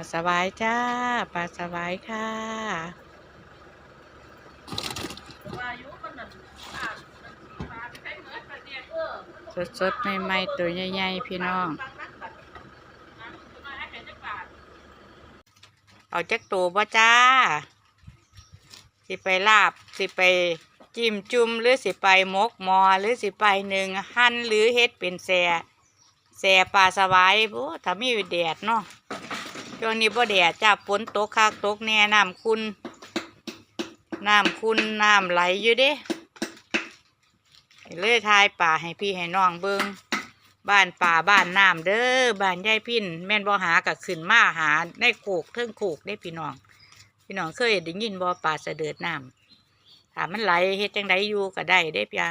าสวายจ้าปลาสวายค่ะสดสดใหม่ๆตัวใหญ่ๆพี่น้อง เอาจักตัวบ่จ้า สิไปลาบ สิไปจิ้มจุ่มหรือสิไปมกมอ หรือสิไปหนึ่งหั่นหรือเฮ็ดเป็นแซ่แซ่ปลาสวายโอ้ถ้ามีแดดเนาะ ช่วงนี้บ่แดดจ้าฝนตกคักตกแน่น้ำคุณน้ำคุณน้ำไหลอยู่เด้เลยทายป่าให้พี่ให้น้องเบิงบ้านป่าบ้านน้ำเด้อบ้านยายพินแม่นบ่หากับขึ้นมาหาในโขกเทิงโขกได้พี่น้อง พี่น้องเคยได้ยินบ่ป่าเสด็จน้ำถามมันไหลเฮ็ดจังไดอยู่ก็ได้เด้พี่า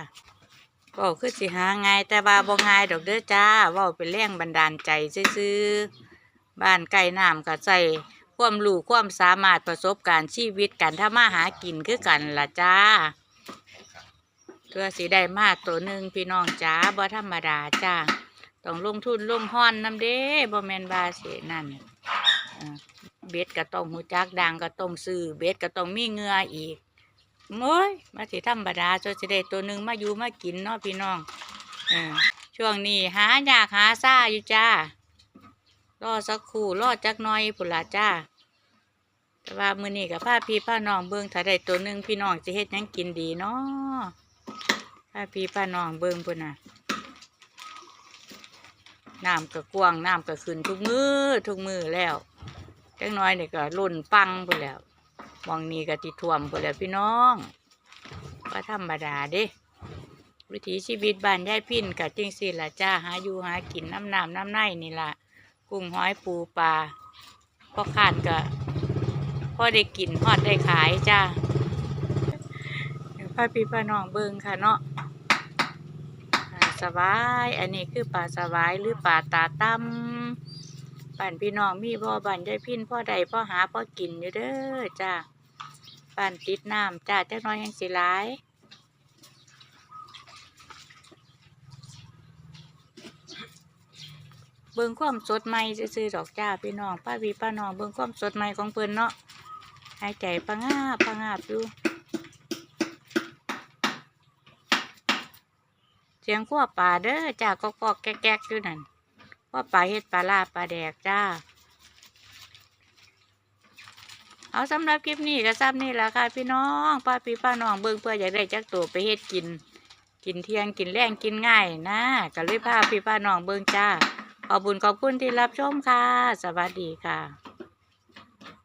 ก็คือสิหาง่ายแต่ว่าบ่ง่ายดอกเด้อจ้าเว้าเป็นแรงบันดาลใจซื่อๆ บ้านใกล้น้ำก็ใส่ความรู้ความสามารถประสบการณ์ชีวิตกันถ้ามาหากินคือกันล่ะจ้าเพื่อสิได้มาตัวหนึ่งพี่น้องจ๋าบ่ธรรมดาจ้าต้องลงทุนลงห้อนน้ำเด้บ่แมนบาเสนั่นเบ็ดก็ต้องหูจักดังก็ต้องซื้อเบ็ดก็ต้องมีเงืออีกโอ้ยมาสิธรรมดาจนสิได้ตัวหนึ่งมาอยู่มากินเนาะพี่น้องอช่วงนี้หายากหาซ่าอยู่จ้า รอสักครู่รอจักหน้อยพุละจ้า แต่ว่ามือนี้กับพาพี่พาน้องเบิ่งถ้าได้ตัวหนึ่งพี่น้องสิเฮ็ดยังกินดีเนาะป้าพี่ป้าน้องเบิ่งพุ่นน่ะน้ำก็กวางน้ำก็ขึ้นทุกมือทุกมือแล้วจังน้อยเนี่ก็ลุ่นปังพุ่นแล้วมองนี้ก็ติท่วมพุ่นแล้วพี่น้องก็ธรรมดาเด้วิถีชีวิตบ้านยายพินก็จริงสิล่ะจ้าหาอยู่หากินน้ำน้ำน้ำในนี่ล่ะ กุ้งหอยปูปลาพ่อขาดก็พ่อได้กินฮอดได้ขายจ้าป้าพี่ป้าน้องเบิงค่ะเนาะปลาสวาย อันนี้คือปลาสวายหรือปลาตาตั้มบ้านพี่น้องมีพ่อบ้านยายพินพ่อใดพ่อหาพ่อกินอยู่เด้อจ้าบ้านติดน้ำจ้าเจักหน้อยยังสิหลาย บิ่งความสดใหม่ซื่อดอกจ้าพี่น้องป้าพี่ป้าน้องเบิ่งความสดใหม่ของเพิ่นเนาะหายใจปังาปังาบอยู่เสียงขั้วปลาเด้อจ้าก็กอกๆแก๊กอยู่นั่นขั้วปลาเฮ็ดปลาลาปลาแดกจ้า เอาสำหรับคลิปนี้ก็ซ้ำนี่แหละค่ะพี่น้องป้าพี่ป้าน้องเบิ่งเพื่ออยากได้จักตัวไปเฮ็ดกิน กินเที่ยงกินแรงกินง่ายนะก็เลยพาพี่ป้าน้องเบิ่งจ้า ขอบคุญขอบคุณที่รับชมค่ะ สวัสดีค่ะ